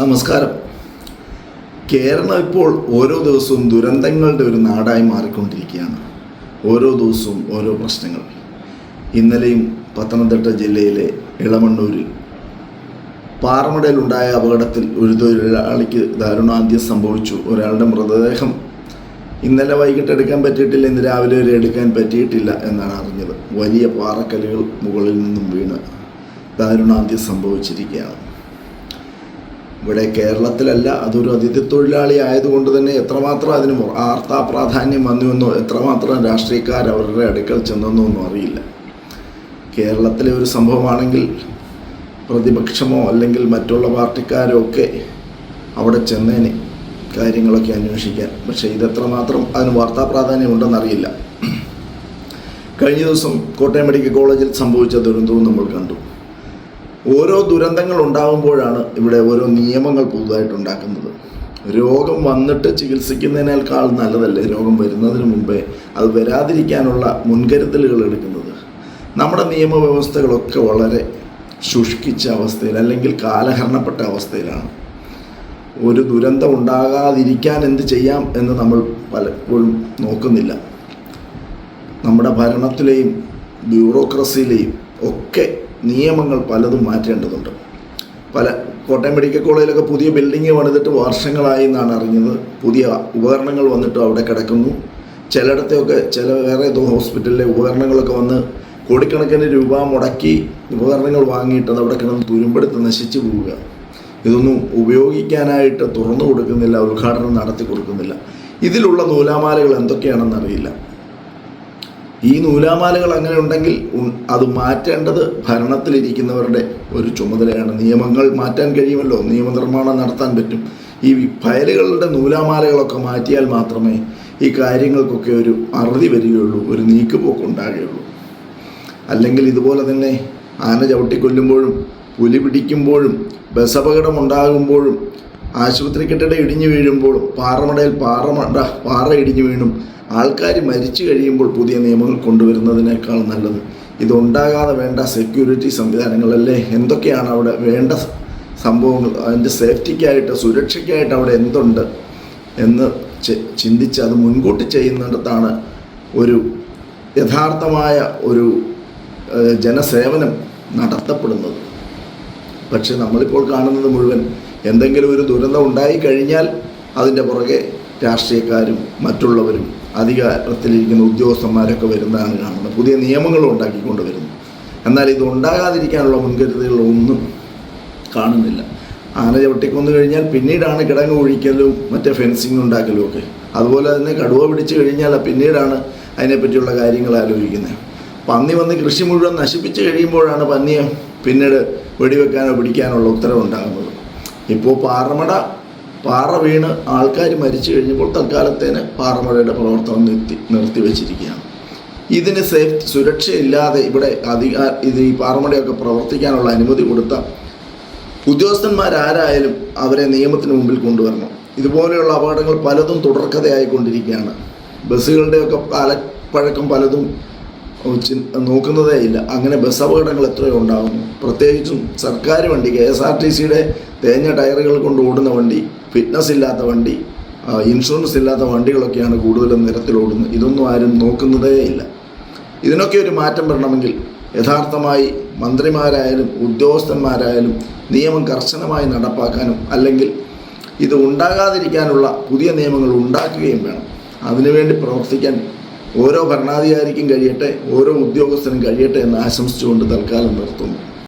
നമസ്കാരം. കേരളം ഇപ്പോൾ ഓരോ ദിവസവും ദുരന്തങ്ങളുടെ ഒരു നാടായി മാറിക്കൊണ്ടിരിക്കുകയാണ്. ഓരോ ദിവസവും ഓരോ പ്രശ്നങ്ങൾ. ഇന്നലെയും പത്തനംതിട്ട ജില്ലയിലെ ഇളമണ്ണൂരിൽ പാറമടയിലുണ്ടായ അപകടത്തിൽ ഒരു തൊഴിലാളിക്ക് ദാരുണാന്ത്യം സംഭവിച്ചു. ഒരാളുടെ മൃതദേഹം ഇന്നലെ വൈകിട്ട് എടുക്കാൻ പറ്റിയിട്ടില്ല ഇന്ന് രാവിലെ വരെ എടുക്കാൻ പറ്റിയിട്ടില്ല എന്നാണ് അറിഞ്ഞത്. വലിയ പാറക്കല്ലുകൾ മുകളിൽ നിന്നും വീണ് ദാരുണാന്ത്യം സംഭവിച്ചിരിക്കുകയാണ്. ഇവിടെ കേരളത്തിലല്ല അതൊരു അതിഥി തൊഴിലാളി ആയതുകൊണ്ട് തന്നെ എത്രമാത്രം അതിന് വാർത്താ പ്രാധാന്യം വന്നുവെന്നോ എത്രമാത്രം രാഷ്ട്രീയക്കാർ അവരുടെ അടുക്കൽ ചെന്നെന്നോ ഒന്നും അറിയില്ല. കേരളത്തിലെ ഒരു സംഭവമാണെങ്കിൽ പ്രതിപക്ഷമോ അല്ലെങ്കിൽ മറ്റുള്ള പാർട്ടിക്കാരോ ഒക്കെ അവിടെ ചെന്നേനെ കാര്യങ്ങളൊക്കെ അന്വേഷിക്കാൻ. പക്ഷേ ഇതെത്രമാത്രം അതിന് വാർത്താ പ്രാധാന്യം ഉണ്ടെന്നറിയില്ല കഴിഞ്ഞ ദിവസം കോട്ടയം മെഡിക്കൽ കോളേജിൽ സംഭവിച്ച ദുരന്തവും നമ്മൾ കണ്ടു. ഓരോ ദുരന്തങ്ങൾ ഉണ്ടാകുമ്പോഴാണ് ഇവിടെ ഓരോ നിയമങ്ങൾ പുതുതായിട്ട് ഉണ്ടാക്കുന്നത്. രോഗം വന്നിട്ട് ചികിത്സിക്കുന്നതിനേക്കാൾ നല്ലതല്ലേ രോഗം വരുന്നതിന് മുമ്പേ അത് വരാതിരിക്കാനുള്ള മുൻകരുതലുകൾ എടുക്കുന്നത്. നമ്മുടെ നിയമവ്യവസ്ഥകളൊക്കെ വളരെ ശുഷ്കിച്ച അവസ്ഥയിൽ അല്ലെങ്കിൽ കാലഹരണപ്പെട്ട അവസ്ഥയിലാണ്. ഒരു ദുരന്തം ഉണ്ടാകാതിരിക്കാൻ എന്ത് ചെയ്യാം എന്ന് നമ്മൾ പലപ്പോഴും നോക്കുന്നില്ല. നമ്മുടെ ഭരണത്തിലെയും ബ്യൂറോക്രസിയിലെയും ഒക്കെ നിയമങ്ങൾ പലതും മാറ്റേണ്ടതുണ്ട്. പല കോട്ടയം മെഡിക്കൽ കോളേജിലൊക്കെ പുതിയ ബിൽഡിങ് പണിതിട്ട് വർഷങ്ങളായി എന്നാണ് അറിഞ്ഞത്. പുതിയ ഉപകരണങ്ങൾ വന്നിട്ട് അവിടെ കിടക്കുന്നു. ചിലയിടത്തെയൊക്കെ ചില വേറെ ഏതോ ഹോസ്പിറ്റലിലെ ഉപകരണങ്ങളൊക്കെ വന്ന് കോടിക്കണക്കിന് രൂപ മുടക്കി ഉപകരണങ്ങൾ വാങ്ങിയിട്ട് അത് അവിടെ കിടന്ന് തുരുമ്പെടുത്ത് നശിച്ചു പോവുക. ഇതൊന്നും ഉപയോഗിക്കാനായിട്ട് തുറന്നു കൊടുക്കുന്നില്ല ഉദ്ഘാടനം നടത്തി കൊടുക്കുന്നില്ല. ഇതിലുള്ള നൂലാമാലകൾ എന്തൊക്കെയാണെന്ന് അറിയില്ല. ഈ നൂലാമാലകൾ അങ്ങനെ ഉണ്ടെങ്കിൽ അത് മാറ്റേണ്ടത് ഭരണത്തിലിരിക്കുന്നവരുടെ ഒരു ചുമതലയാണ്. നിയമങ്ങൾ മാറ്റാൻ കഴിയുമല്ലോ? നിയമനിർമ്മാണം നടത്താൻ പറ്റും. ഈ ഫയലുകളുടെ നൂലാമാലകളൊക്കെ മാറ്റിയാൽ മാത്രമേ ഈ കാര്യങ്ങൾക്കൊക്കെ ഒരു അറുതി വരികയുള്ളൂ ഒരു നീക്കുപോക്ക് ഉണ്ടാകുകയുള്ളൂ. അല്ലെങ്കിൽ ഇതുപോലെ തന്നെ ആന ചവിട്ടിക്കൊല്ലുമ്പോഴും പുലി പിടിക്കുമ്പോഴും ബസ് അപകടം ഉണ്ടാകുമ്പോഴും ആശുപത്രി കെട്ടിടം ഇടിഞ്ഞു വീഴുമ്പോൾ പാറമടയിൽ പാറമട പാറ ഇടിഞ്ഞു വീണും ആൾക്കാർ മരിച്ചു കഴിയുമ്പോൾ പുതിയ നിയമങ്ങൾ കൊണ്ടുവരുന്നതിനേക്കാൾ നല്ലത്. ഇതുണ്ടാകാതെ വേണ്ട സെക്യൂരിറ്റി സംവിധാനങ്ങളല്ലേ? എന്തൊക്കെയാണ് അവിടെ വേണ്ട സംഭവങ്ങൾ? അതിന്റെ സേഫ്റ്റിക്കായിട്ട് സുരക്ഷയ്ക്കായിട്ട് അവിടെ എന്തുണ്ട് എന്ന് ചിന്തിച്ച് അത് മുൻകൂട്ടി ചെയ്യുന്നിടത്താണ് ഒരു യഥാർത്ഥമായ ഒരു ജനസേവനം നടത്തപ്പെടുന്നത്. പക്ഷെ നമ്മളിപ്പോൾ കാണുന്നത് മുഴുവൻ എന്തെങ്കിലും ഒരു ദുരന്തം ഉണ്ടായി കഴിഞ്ഞാൽ അതിന്റെ പുറകെ രാഷ്ട്രീയക്കാരും മറ്റുള്ളവരും അധികാരത്തിലിരിക്കുന്ന ഉദ്യോഗസ്ഥന്മാരൊക്കെ വരുന്നതാണ് കാണുന്നത് പുതിയ നിയമങ്ങൾ ഉണ്ടാക്കിക്കൊണ്ട് വരുന്നു. എന്നാൽ ഇത് ഉണ്ടാകാതിരിക്കാനുള്ള മുൻകരുതലുകളൊന്നും കാണുന്നില്ല. ആന ചവിട്ടിക്കൊന്നു കഴിഞ്ഞാൽ പിന്നീടാണ് കിടങ്ങ് ഒഴിക്കലും മറ്റേ ഫെൻസിങ് ഉണ്ടാക്കലും ഒക്കെ. അതുപോലെ തന്നെ കടുവ പിടിച്ചു കഴിഞ്ഞാൽ പിന്നീടാണ് അതിനെപ്പറ്റിയുള്ള കാര്യങ്ങൾ ആലോചിക്കുന്നത്. പന്നി വന്ന് കൃഷി മുഴുവൻ നശിപ്പിച്ച് കഴിയുമ്പോഴാണ് പന്നിയെ പിന്നീട് വെടിവെക്കാനോ പിടിക്കാനുള്ള ഉത്തരവുണ്ടാകുന്നത്. ഇപ്പോൾ പാറമട പാറ വീണ് ആൾക്കാർ മരിച്ചു കഴിഞ്ഞപ്പോൾ തൽക്കാലത്തേന് പാറമടയുടെ പ്രവർത്തനം നിർത്തി നിർത്തിവെച്ചിരിക്കുകയാണ് ഇതിന് സേഫ് സുരക്ഷയില്ലാതെ ഇവിടെ അധികാ ഇത് ഈ പാറമടയൊക്കെ പ്രവർത്തിക്കാനുള്ള അനുമതി കൊടുത്ത ഉദ്യോഗസ്ഥന്മാരാരായാലും അവരെ നിയമത്തിന് മുമ്പിൽ കൊണ്ടുവരണം. ഇതുപോലെയുള്ള അപകടങ്ങൾ പലതും തുടർക്കഥയായിക്കൊണ്ടിരിക്കുകയാണ്. ബസ്സുകളുടെയൊക്കെ പല പഴക്കം പലതും നോക്കുന്നതേ ഇല്ല. അങ്ങനെ ബസ് അപകടങ്ങൾ എത്രയോ ഉണ്ടാകുന്നു പ്രത്യേകിച്ചും സർക്കാർ വണ്ടി കെ എസ് ആർ ടി സിയുടെ തേഞ്ഞ ടയറുകൾ കൊണ്ട് ഓടുന്ന വണ്ടി ഫിറ്റ്നസ് ഇല്ലാത്ത വണ്ടി ഇൻഷുറൻസ് ഇല്ലാത്ത വണ്ടികളൊക്കെയാണ് കൂടുതലും നിരത്തിൽ ഓടുന്നത്. ഇതൊന്നും ആരും നോക്കുന്നതേ ഇല്ല. ഇതിനൊക്കെ ഒരു മാറ്റം വരണമെങ്കിൽ യഥാർത്ഥമായി മന്ത്രിമാരായാലും ഉദ്യോഗസ്ഥന്മാരായാലും നിയമം കർശനമായി നടപ്പാക്കാനും അല്ലെങ്കിൽ ഇത് ഉണ്ടാകാതിരിക്കാനുള്ള പുതിയ നിയമങ്ങൾ ഉണ്ടാക്കുകയും വേണം. അതിനുവേണ്ടി പ്രവർത്തിക്കാൻ ഓരോ ഭരണാധികാരിക്കും കഴിയട്ടെ ഓരോ ഉദ്യോഗസ്ഥനും കഴിയട്ടെ എന്ന് ആശംസിച്ചുകൊണ്ട് തൽക്കാലം നിർത്തുന്നു.